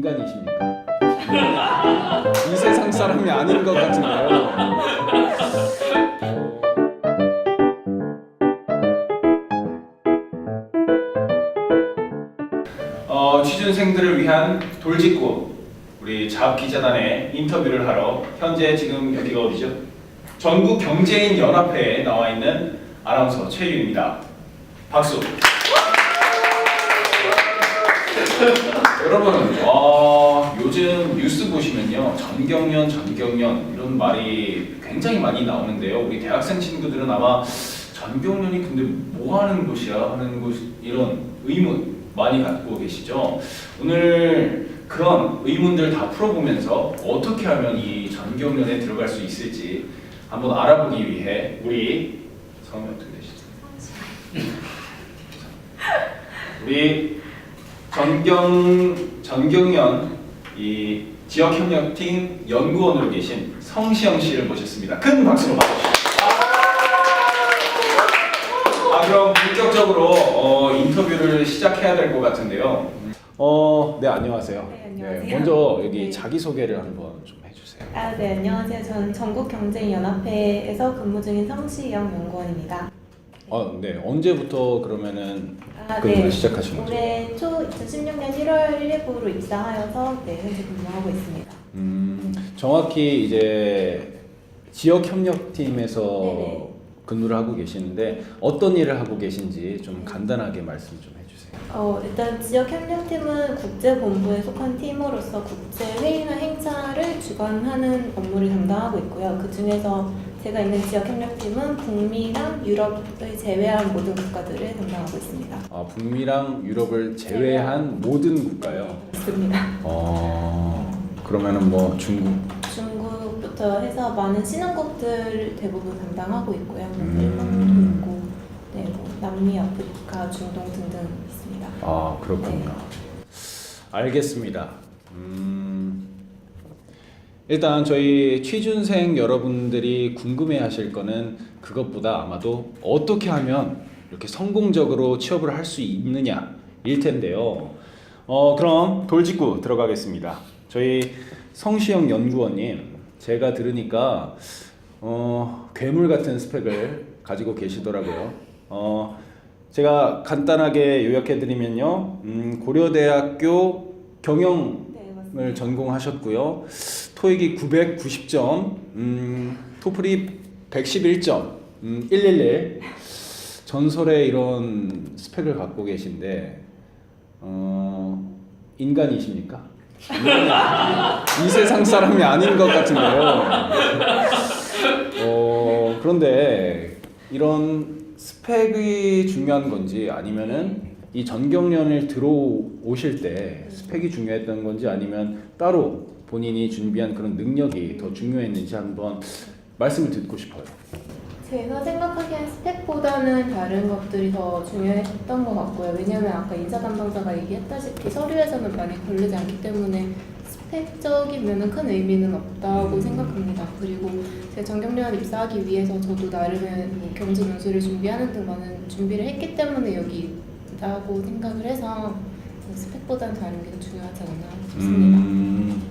인간이십니까? 이 세상 사람이 아닌 것 같은데요. 어, 취준생들을 위한 돌직구 우리 잡 기자단의 인터뷰를 하러 현재 지금 여기가 어디죠? 전국 경제인 연합회에 나와 있는 아나운서 최유입니다. 박수. 여러분, 어, 요즘 뉴스 보시면요, 전경련, 전경련 이런 말이 굉장히 많이 나오는데요. 우리 대학생 친구들은 아마 전경련이 근데 뭐 하는 곳이야 하는 곳 이런 의문 많이 갖고 계시죠. 오늘 그런 의문들 다 풀어보면서 어떻게 하면 이 전경련에 들어갈 수 있을지 한번 알아보기 위해 우리 성함이 어떻게 되시죠? 우리 전경 전경련 이 지역협력팀 연구원으로 계신 성시영 씨를 모셨습니다. 큰 박수로 맞으시죠. 아 그럼 본격적으로 어, 인터뷰를 시작해야 될 것 같은데요. 어, 네 안녕하세요. 네, 안녕하세요. 먼저 여기 네. 자기 소개를 한번 좀 해주세요. 아, 네, 안녕하세요. 저는 전국경제연합회에서 근무 중인 성시영 연구원입니다. 어, 네 언제부터 그러면은 아, 근무를 시작하신 거죠? 올해 초 2016년 1월 1일부로 입사하여서 네, 현재 근무하고 있습니다. 음, 정확히 이제 지역 협력팀에서 네네. 근무를 하고 계시는데 어떤 일을 하고 계신지 좀 간단하게 말씀 좀 해주세요. 어, 일단 지역 협력팀은 국제본부에 속한 팀으로서 국제 회의나 행사를 주관하는 업무를 담당하고 있고요. 그 중에서 제가 있는 지역 협력팀은 북미랑 유럽을 제외한 모든 국가들을 담당하고 있습니다. 아, 북미랑 유럽을 제외한 모든 국가요. 있습니다. 어, 그러면은 뭐 중국, 중국부터 해서 많은 신흥국들 대부분 담당하고 있고요. 뭐 음. 일본도 있고, 네, 뭐 남미, 아프리카, 중동 등등 있습니다. 아 그렇군요. 네. 알겠습니다. 음, 일단 저희 취준생 여러분들이 궁금해 하실 거는 그것보다 아마도 어떻게 하면 이렇게 성공적으로 취업을 할 수 있느냐 일 텐데요. 어 그럼 돌직구 들어가겠습니다. 저희 성시영 연구원님 제가 들으니까 어 괴물 같은 스펙을 가지고 계시더라고요. 어 제가 간단하게 요약해 드리면요, 음, 고려대학교 경영 을. 전공하셨고요, 토익이 990점, 음, 토플이 111점, 음, 111 전설의 이런 스펙을 갖고 계신데 어, 인간이십니까? 인간이- 이 세상 사람이 아닌 것 같은데요. 어, 그런데 이런 스펙이 중요한 건지 아니면은 이 전경련을 들어오실 때 스펙이 중요했던 건지 아니면 따로 본인이 준비한 그런 능력이 더 중요했는지 한번 말씀을 듣고 싶어요. 제가 생각하기엔 스펙보다는 다른 것들이 더 중요했던 것 같고요. 왜냐하면 아까 인사 담당자가 얘기했다시피 서류에서는 많이 걸리지 않기 때문에 스펙적인 면은 큰 의미는 없다고 생각합니다. 그리고 제가 정경련 입사하기 위해서 저도 나름의 뭐 경제 논술을 준비하는 등 많은 준비를 했기 때문에 여기 있다고 생각을 해서 스펙보다는 다른 게더 중요하지 않나 싶습니다. 음,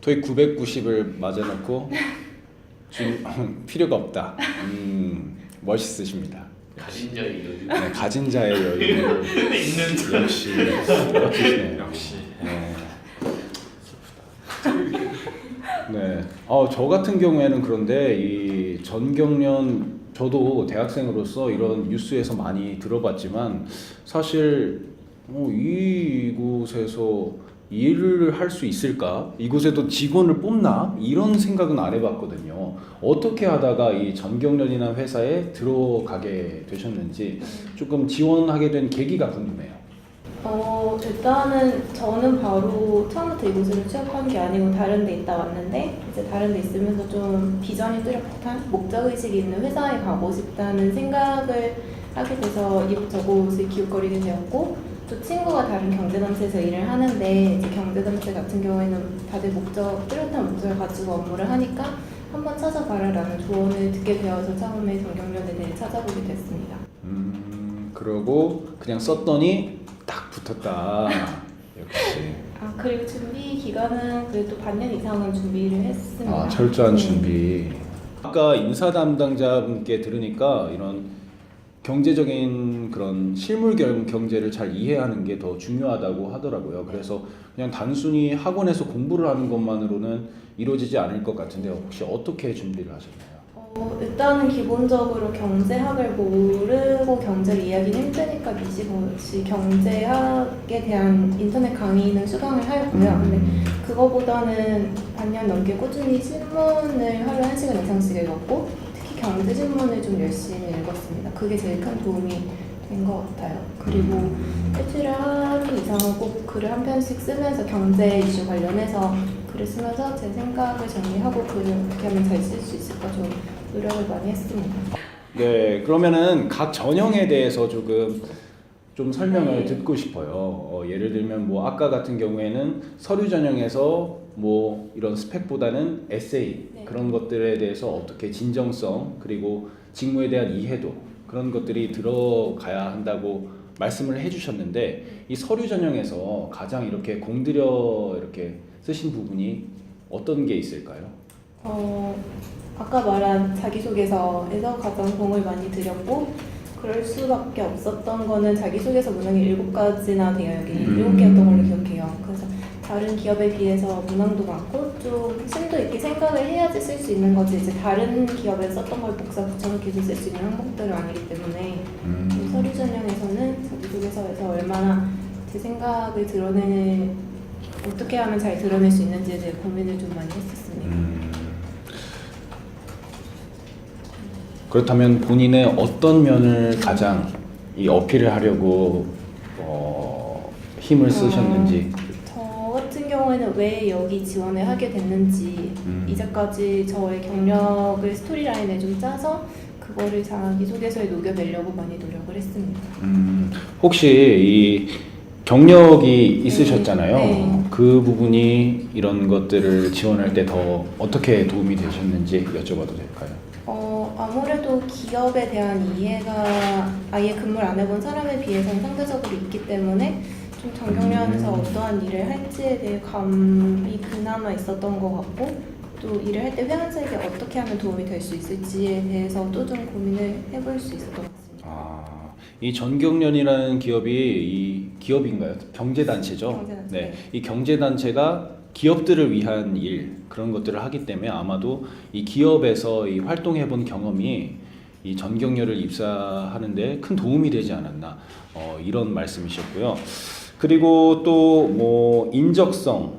토익 990을 맞아놓고 준, 필요가 없다. 음, 멋있으십니다. 가진 자의 여유 네, 가진 자의 여유 있는 역시 역시시네요. 역시 네. 네. 어, 저 같은 경우에는 그런데 이 전경련 저도 대학생으로서 이런 뉴스에서 많이 들어봤지만 사실 어, 이곳에서 일을 할 수 있을까? 이곳에도 직원을 뽑나? 이런 생각은 안 해봤거든요. 어떻게 하다가 이 전경련이나 회사에 들어가게 되셨는지 조금 지원하게 된 계기가 궁금해요. 어, 일단은 저는 바로 처음부터 이곳으로 취업한 게 아니고 다른 데 있다 왔는데 이제 다른 데 있으면서 좀 비전이 뚜렷한 목적의식이 있는 회사에 가고 싶다는 생각을 하게 돼서 이곳저곳을 기웃거리게 되었고 또 친구가 다른 경제단체에서 일을 하는데 이제 경제단체 같은 경우에는 다들 목적, 뚜렷한 목적을 가지고 업무를 하니까 한번 찾아봐라라는 조언을 듣게 되어서 처음에 정경련에 대해 찾아보게 됐습니다. 음, 그러고 그냥 썼더니 딱 붙었다. 역시. 아 그리고 준비 기간은 그래도 반년 이상은 준비를 했습니다. 아 철저한 네. 준비. 아까 인사 담당자분께 들으니까 이런 경제적인 그런 실물 경- 경제를 잘 이해하는 게 더 중요하다고 하더라고요. 그래서 그냥 단순히 학원에서 공부를 하는 것만으로는 이루어지지 않을 것 같은데 혹시 어떻게 준비를 하셨나요? 어, 일단은 기본적으로 경제학을 모르고 경제를 이해하기는 힘드니까 미시고시 경제학에 대한 인터넷 강의는 수강을 하였고요. 근데 그거보다는 반년 넘게 꾸준히 신문을 하루에 한 시간 이상씩 읽었고 특히 경제 신문을 좀 열심히 읽었습니다. 그게 제일 큰 도움이 된 것 같아요. 그리고 일주일에 하루 이상은 꼭 글을 한 편씩 쓰면서 경제 이슈 관련해서 글을 쓰면서 제 생각을 정리하고 글을 어떻게 하면 잘 쓸 수 있을까 좀 노력을 많이 했습니다. 네, 그러면은 각 전형에 대해서 조금 좀 설명을 네. 듣고 싶어요. 어, 예를 들면 뭐 아까 같은 경우에는 서류 전형에서 뭐 이런 스펙보다는 에세이 네. 그런 것들에 대해서 어떻게 진정성 그리고 직무에 대한 이해도 그런 것들이 들어가야 한다고 말씀을 해주셨는데 이 서류 전형에서 가장 이렇게 공들여 이렇게 쓰신 부분이 어떤 게 있을까요? 어, 아까 말한 자기소개서에서 가장 공을 많이 들였고 그럴 수밖에 없었던 거는 자기소개서 문항이 일곱 가지나 되어 여기 음. 일곱 개였던 걸로 기억해요. 그래서 다른 기업에 비해서 문항도 많고 좀 심도 있게 생각을 해야지 쓸 수 있는 거지 이제 다른 기업에 썼던 걸 복사 붙여넣기해서 쓸수 있는 항목들은 아니기 때문에 이 서류 전형에서는 자기소개서에서 얼마나 제 생각을 드러내는 어떻게 하면 잘 드러낼 수 있는지에 대해 고민을 좀 많이 했었습니다. 음. 그렇다면 본인의 어떤 면을 가장 이 어필을 하려고 어, 힘을 쓰셨는지 저 같은 경우에는 왜 여기 지원을 하게 됐는지 음. 이제까지 저의 경력을 스토리라인에 좀 짜서 그거를 자기 소개서에 녹여내려고 많이 노력을 했습니다. 음, 혹시 이 경력이 있으셨잖아요. 네. 그 부분이 이런 것들을 지원할 때 더 어떻게 도움이 되셨는지 여쭤봐도 될까요? 어, 아무래도 기업에 대한 이해가 아예 근무를 안 해본 사람에 비해서는 상대적으로 있기 때문에 좀 전경련에서 음. 어떠한 일을 할지에 대해 감이 그나마 있었던 것 같고 또 일을 할 때 회원들에게 어떻게 하면 도움이 될 수 있을지에 대해서도 좀 고민을 해볼 수 있었던 것 같습니다. 아, 이 전경련이라는 기업이 이 기업인가요? 경제단체죠. 경제단체, 네, 네. 이 경제단체가 기업들을 위한 일 그런 것들을 하기 때문에 아마도 이 기업에서 이 활동해본 경험이 이 전경련을 입사하는데 큰 도움이 되지 않았나 어, 이런 말씀이셨고요. 그리고 또 뭐 인적성 네.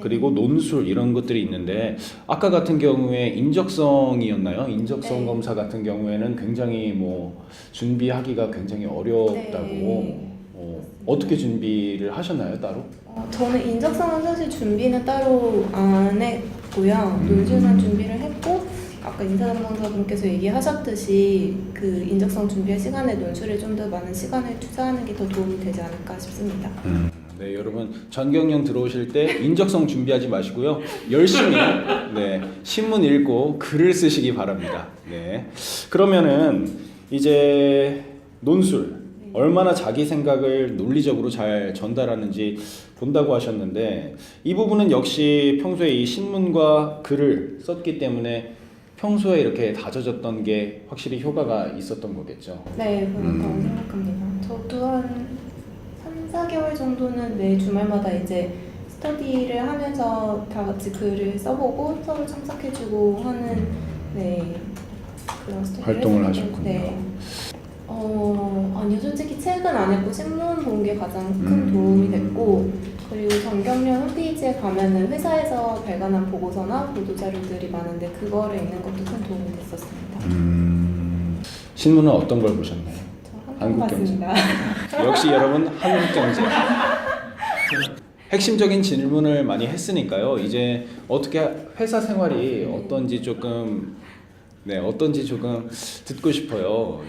그리고 논술 이런 것들이 있는데 아까 같은 경우에 인적성이었나요? 인적성 네. 검사 같은 경우에는 굉장히 뭐 준비하기가 굉장히 어렵다고 네. 어, 어떻게 준비를 하셨나요 따로? 어, 저는 인적성은 사실 준비는 따로 안 했고요. 음. 논술만 준비를 했고 아까 인사담당자분께서 얘기하셨듯이 그 인적성 준비할 시간에 논술에 좀 더 많은 시간을 투자하는 게 더 도움이 되지 않을까 싶습니다. 네 여러분 전경련 들어오실 때 인적성 준비하지 마시고요 열심히 네 신문 읽고 글을 쓰시기 바랍니다. 네 그러면은 이제 논술 얼마나 자기 생각을 논리적으로 잘 전달하는지 본다고 하셨는데 이 부분은 역시 평소에 이 신문과 글을 썼기 때문에 평소에 이렇게 다져졌던 게 확실히 효과가 있었던 거겠죠. 네, 그렇다고 음. 생각합니다. 저도 한 3, 4개월 정도는 매 주말마다 이제 스터디를 하면서 다 같이 글을 써보고 서로 참석해주고 하는 네 그런 스터디를 활동을 하셨군요. 네. 어 아니요 솔직히 책은 안 했고 신문 본 게 가장 큰 음. 도움이 됐고 그리고 정경련 홈페이지에 가면은 회사에서 발간한 보고서나 보도 자료들이 많은데 그거를 읽는 것도 큰 도움이 됐었습니다. 음, 신문은 어떤 걸 보셨나요? 저 한국 한국 경제. 역시 여러분 한국 경제 핵심적인 질문을 많이 했으니까요. 이제 어떻게 회사 생활이 어떤지 조금 네 어떤지 조금 듣고 싶어요.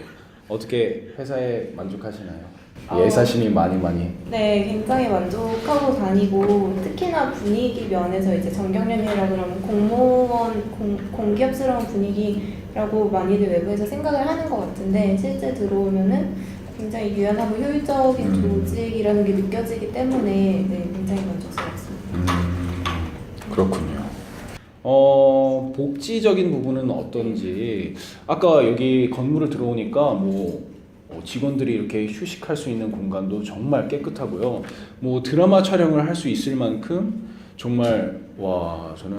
어떻게 회사에 만족하시나요? 어. 예사심이 많이 많이. 네, 굉장히 만족하고 다니고 특히나 분위기 면에서 이제 정경련이라 그러면 공무원 공, 공기업스러운 분위기 라고 많이들 외부에서 생각을 하는 것 같은데 실제 들어오면은 굉장히 유연하고 효율적인 음. 조직이라는 게 느껴지기 때문에 네, 굉장히 만족스럽습니다. 음, 그렇군요. 어, 복지적인 부분은 어떤지 아까 여기 건물을 들어오니까 뭐 어, 직원들이 이렇게 휴식할 수 있는 공간도 정말 깨끗하고요. 뭐 드라마 촬영을 할 수 있을 만큼 정말 와 저는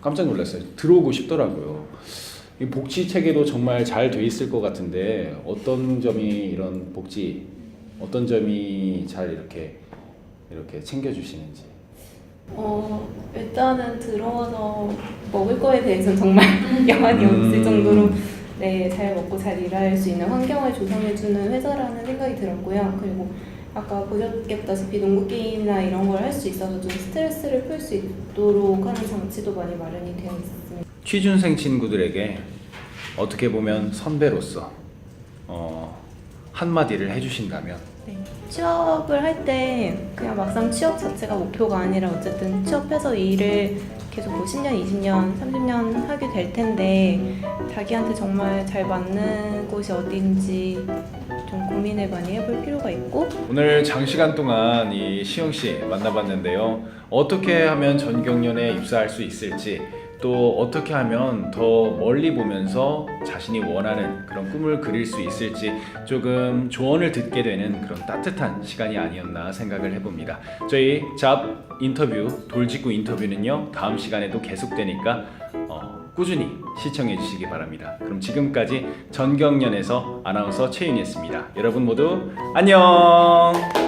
깜짝 놀랐어요. 들어오고 싶더라고요. 이 복지 체계도 정말 잘 돼 있을 것 같은데 어떤 점이 이런 복지 어떤 점이 잘 이렇게 이렇게 챙겨주시는지. 어, 일단은 들어와서 먹을 거에 대해서는 정말 여한이 음. 없을 정도로 네, 잘 먹고 잘 일할 수 있는 환경을 조성해주는 회사라는 생각이 들었고요. 그리고 아까 보셨겠다시피 농구 게임이나 이런 걸 할 수 있어서 좀 스트레스를 풀 수 있도록 하는 장치도 많이 마련이 되어 있습니다. 취준생 친구들에게 어떻게 보면 선배로서 어, 한마디를 해주신다면 네. 취업을 할 때 그냥 막상 취업 자체가 목표가 아니라 어쨌든 취업해서 이 일을 계속 뭐 10년, 20년, 30년 하게 될 텐데 자기한테 정말 잘 맞는 곳이 어딘지 좀 고민을 많이 해볼 필요가 있고 오늘 장시간 동안 이 시영 씨 만나봤는데요. 어떻게 하면 전경련에 입사할 수 있을지 또 어떻게 하면 더 멀리 보면서 자신이 원하는 그런 꿈을 그릴 수 있을지 조금 조언을 듣게 되는 그런 따뜻한 시간이 아니었나 생각을 해봅니다. 저희 잡 인터뷰 돌직구 인터뷰는요 다음 시간에도 계속되니까 어, 꾸준히 시청해 주시기 바랍니다. 그럼 지금까지 전경련에서 아나운서 최윤이었습니다. 여러분 모두 안녕.